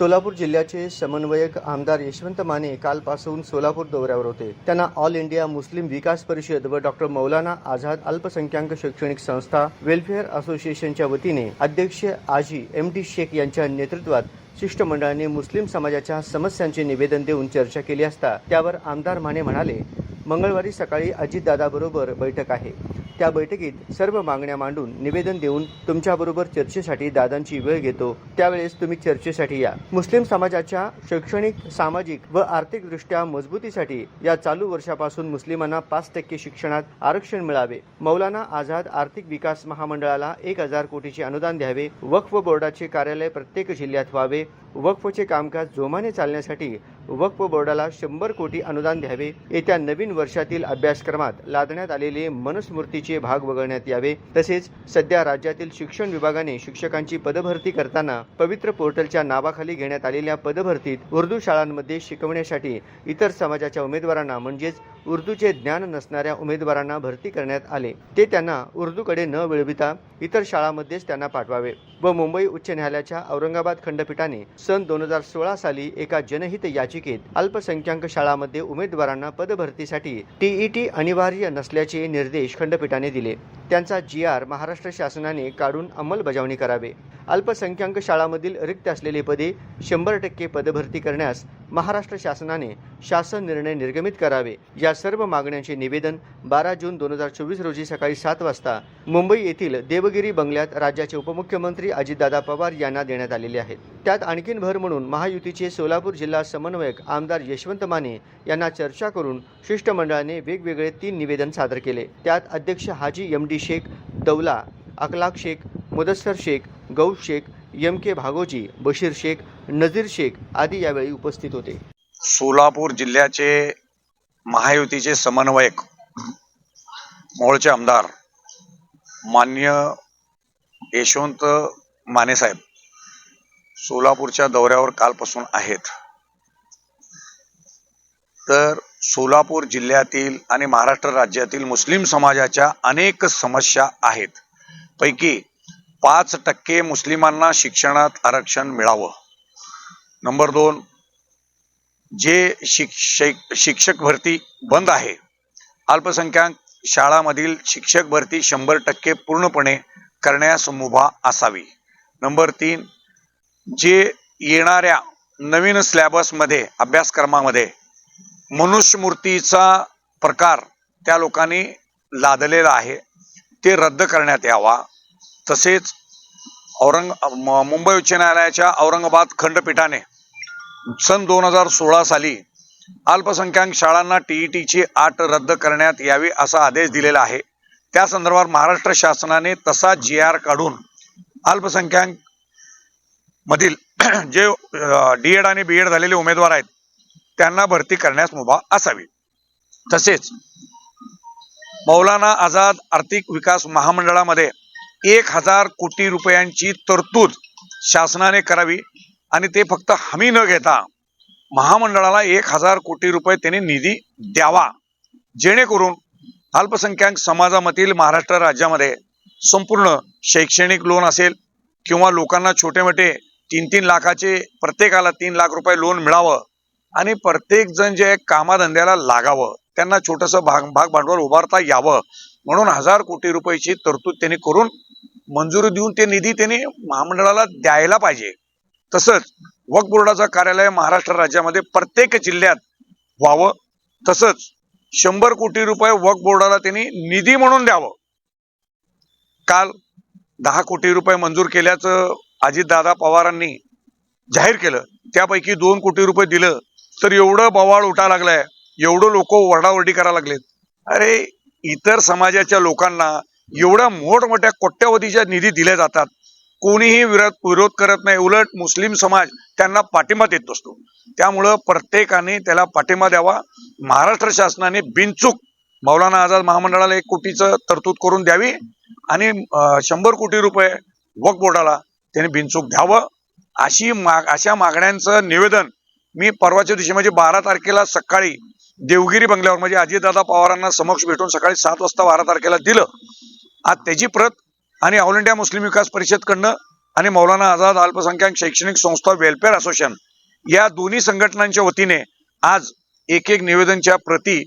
सोलापूर जिल्ह्याचे समन्वयक आमदार यशवंत माने कालपासून सोलापूर दौऱ्यावर होते. त्यांना ऑल इंडिया मुस्लिम विकास परिषद व डॉक्टर मौलाना आझाद अल्पसंख्याक शैक्षणिक संस्था वेलफेअर असोसिएशनच्या वतीने अध्यक्ष आजी एम डी शेख यांच्या नेतृत्वात शिष्टमंडळाने मुस्लिम समाजाच्या समस्यांचे निवेदन देऊन चर्चा केली असता त्यावर आमदार माने म्हणाले मंगळवारी सकाळी अजितदादाबरोबर बैठक आहे. त्या बैठकीत सर्व मागण्या मांडून निवेदन देऊन तुमच्याबरोबर चर्चेसाठी दादांची वेळ घेतो. त्यावेळेस तुम्ही चर्चेसाठी या. मुस्लिम समाजाच्या शैक्षणिक सामाजिक व आर्थिकदृष्ट्या मजबूतीसाठी या चालू वर्षापासून मुस्लिमांना पाच टक्के शिक्षणात आरक्षण मिळावे. मौलाना आझाद आर्थिक विकास महामंडळाला एक हजार कोटीचे अनुदान द्यावे. वक्फ बोर्डाचे कार्यालय प्रत्येक जिल्ह्यात व्हावे. वक्फचे कामकाज जोमाने चालण्यासाठी वक्फ बोर्डाला शंभर कोटी अनुदान द्यावे येत्या नवीन वर्षातील अभ्यासक्रमात लादण्यात आलेले मनुस्मृतीचे भाग वगळण्यात यावे. तसेच सध्या राज्यातील शिक्षण विभागाने शिक्षकांची पदभरती करताना पवित्र पोर्टलच्या नावाखाली घेण्यात आलेल्या पदभरतीत उर्दू शाळांमध्ये शिकवण्यासाठी इतर समाजाच्या उमेदवारांना म्हणजेच उर्दूचे ज्ञान नसणाऱ्या उमेदवारांना भरती करण्यात आले. ते त्यांना उर्दूकडे न वळविता इतर शाळांमध्येच त्यांना पाठवावे व मुंबई उच्च न्यायालयाच्या औरंगाबाद खंडपीठाने सन दोन हजार सोळा साली एका जनहित याचिकेत अल्पसंख्याक शाळांमध्ये उमेदवारांना पदभरतीसाठी टीईटी अनिवार्य नसल्याचे निर्देश खंडपीठाने दिले. त्यांचा जी आर महाराष्ट्र शासनाने काढून अंमलबजावणी करावे. अल्पसंख्याक शाळांमधील रिक्त असलेली पदे शंभर टक्के पदभरती करण्यास महाराष्ट्र शासनाने शासन निर्णय निर्गमित करावे. या सर्व मागण्यांचे निवेदन बारा जून दोन हजार चोवीस रोजी सकाळी सात वाजता मुंबई येथील देवगिरी बंगल्यात राज्याचे उपमुख्यमंत्री अजितदादा पवार यांना देण्यात आलेले आहेत त्यात आणखीन भर म्हणून महायुतीचे सोलापूर जिल्हा समन्वयक आमदार यशवंत माने यांना चर्चा करून शिष्टमंडळाने वेगवेगळे तीन निवेदन सादर केले. त्यात अध्यक्ष Haji M D Shaikh Daula Akhlaq Shaikh Mudassar Shaikh Gaus Shaikh M K Bhagoji Bashir Shaikh Nazir Shaikh आदी यावेळी उपस्थित होते. सोलापूर जिल्ह्याचे महायुतीचे समन्वयक मोळचे आमदार मान्य यशवंत मानेसाहेब सोलापूरच्या दौऱ्यावर कालपासून आहेत. तर सोलापूर जिल्ह्यातील आणि महाराष्ट्र राज्यातील मुस्लिम समाजाच्या अनेक समस्या आहेत. पैकी पाच टक्के मुस्लिमांना शिक्षणात आरक्षण मिळावं. नंबर दोन जे शिक्षक शिक्षक भरती बंद आहे अल्पसंख्याक शाळामधील शिक्षक भरती शंभर टक्के पूर्णपणे करण्यास मुभा असावी. नंबर तीन जे येणाऱ्या नवीन स्लॅबसमध्ये अभ्यासक्रमामध्ये मनुष्यमूर्तीचा प्रकार त्या लोकांनी लादलेला आहे ते रद्द करण्यात यावा. तसेच औरंग म- मुंबई उच्च न्यायालयाच्या औरंगाबाद खंडपीठाने सन दोन हजार सोळा साली अल्पसंख्याक शाळांना टी ई टीची आट रद्द करण्यात यावी असा आदेश दिलेला आहे. त्या संदर्भात महाराष्ट्र शासनाने तसा जी आर काढून अल्पसंख्याक मधील जे डी एड आणि बी एड झालेले उमेदवार आहेत त्यांना भरती करण्यास मुभा असावी. तसेच मौलाना आझाद आर्थिक विकास महामंडळामध्ये एक हजार कोटी रुपयांची तरतूद शासनाने करावी आणि ते फक्त हमी न घेता महामंडळाला एक हजार कोटी रुपये त्यांनी निधी द्यावा. जेणेकरून अल्पसंख्याक समाजामधील महाराष्ट्र राज्यामध्ये संपूर्ण शैक्षणिक लोन असेल किंवा लोकांना छोटे मोठे तीन तीन लाखाचे प्रत्येकाला तीन लाख रुपये लोन मिळावं आणि प्रत्येक जण जे कामाधंद्याला लागावं त्यांना छोटंसं भाग भाग भांडवल उभारता यावं. म्हणून हजार कोटी रुपयाची तरतूद त्यांनी करून मंजुरी देऊन ते निधी त्यांनी महामंडळाला द्यायला पाहिजे. तसंच वक्फ बोर्डाचं कार्यालय महाराष्ट्र राज्यामध्ये प्रत्येक जिल्ह्यात व्हावं. तसंच शंभर कोटी रुपये वक्फ बोर्डाला त्यांनी निधी म्हणून द्यावं. काल दहा कोटी रुपये मंजूर केल्याचं अजितदादा पवारांनी जाहीर केलं. त्यापैकी दोन कोटी रुपये दिलं. तर एवढं बवाळ उठा लागलाय. एवढं लोक वरडावरडी करायला लागलेत. अरे इतर समाजाच्या लोकांना एवढ्या मोठमोठ्या कोट्यवधीच्या निधी दिल्या जातात. कोणीही विरोध विरोध करत नाही. उलट मुस्लिम समाज त्यांना पाठिंबा देत असतो. त्यामुळं प्रत्येकाने त्याला पाठिंबा द्यावा. महाराष्ट्र शासनाने बिनचूक मौलाना आझाद महामंडळाला एक कोटीचं तरतूद करून द्यावी आणि शंभर कोटी रुपये वक्फ बोर्डाला त्याने बिनचूक द्यावं अशी माग अशा मागण्यांचं निवेदन मी परवाच्या दिवशी म्हणजे बारा तारखेला सकाळी देवगिरी बंगल्यावर म्हणजे अजितदादा पवारांना समक्ष भेटून सकाळी सात वाजता बारा तारखेला दिलं. आज त्याची प्रत आणि ऑल इंडिया मुस्लिम विकास परिषदकडनं आणि मौलाना आझाद अल्पसंख्याक शैक्षणिक संस्था वेलफेअर असोसिएशन या दोन्ही संघटनांच्या वतीने आज एक एक निवेदनच्या प्रती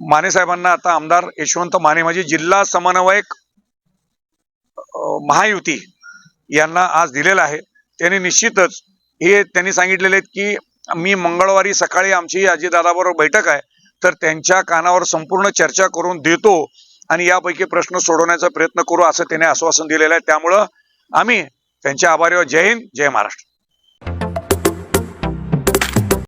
माने साहेबांना आता आमदार यशवंत माने म्हणजे जिल्हा समन्वयक महायुती यांना आज दिलेला आहे. त्यांनी निश्चितच हे त्यांनी सांगितलेले आहेत की मी मंगळवारी सकाळी आमची अजितदादाबरोबर बैठक आहे तर त्यांच्या कानावर संपूर्ण चर्चा करून देतो आणि यापैकी प्रश्न सोडवण्याचा प्रयत्न करू असं त्याने आश्वासन दिलेलं आहे. त्यामुळं आम्ही त्यांच्या आभारी जय हिंद जय महाराष्ट्र.